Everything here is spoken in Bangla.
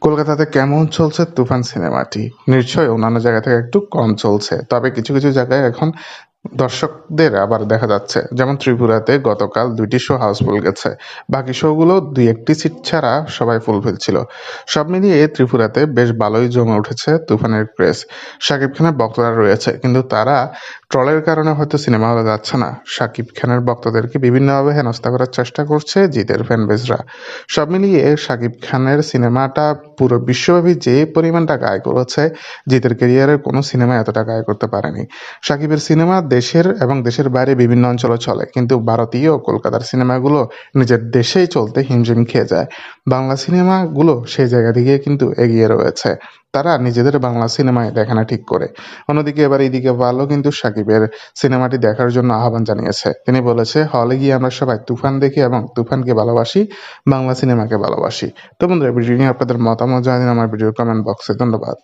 কলকাতাতে কেমন চলছে তুফান সিনেমাটি? নিশ্চয়ই অন্যান্য জায়গা থেকে একটু কম চলছে। তবে কিছু কিছু জায়গায় এখন দর্শকদের আবার দেখা যাচ্ছে, যেমন ত্রিপুরাতে গতকাল দুইটি শো হাউসফুল গেছে। বাকি শোগুলো দুই একটি সিট ছাড়া সবাই ফুলফিল ছিল। সব মিলিয়ে ত্রিপুরাতে বেশ ভালোই জমে উঠেছে তুফানের ক্রেজ শাকিব খানের ভক্তরা রয়েছে, কিন্তু তারা ট্রলের কারণে হয়তো সিনেমা হলে যাচ্ছে না। শাকিব খানের বক্তাদেরকে বিভিন্নভাবে হেনস্থা করার চেষ্টা করছে জিতের ফ্যানবেজরা সব মিলিয়ে শাকিব খানের সিনেমাটা পুরো বিশ্বব্যাপী যে পরিমাণ টাকা আয় করেছে, জিতের ক্যারিয়ারের কোনো সিনেমা এত টাকা আয় করতে পারেনি। সাকিবের সিনেমা দেশের এবং দেশের বাইরে বিভিন্ন অঞ্চলে চলে, কিন্তু ভারতীয় কলকাতার সিনেমাগুলো নিজের দেশেই চলতে হিমঝিম খেয়ে যায়। বাংলা সিনেমাগুলো সেই জায়গা থেকে কিন্তু এগিয়ে রয়েছে। তারা নিজেদের বাংলা সিনেমায় দেখে না ঠিক করে। অন্যদিকে এবার এইদিকে ভালো কিন্তু সাকিবের সিনেমাটি দেখার জন্য আহ্বান জানিয়েছে। তিনি বলেছে, হলে গিয়ে আমরা সবাই তুফান দেখি এবং তুফানকে ভালোবাসি, বাংলা সিনেমাকে ভালোবাসি। তো বন্ধুরা ভিডিও নিয়ে আপনাদের মতামত জানিয়ে আমার ভিডিওর কমেন্ট বক্সে ধন্যবাদ।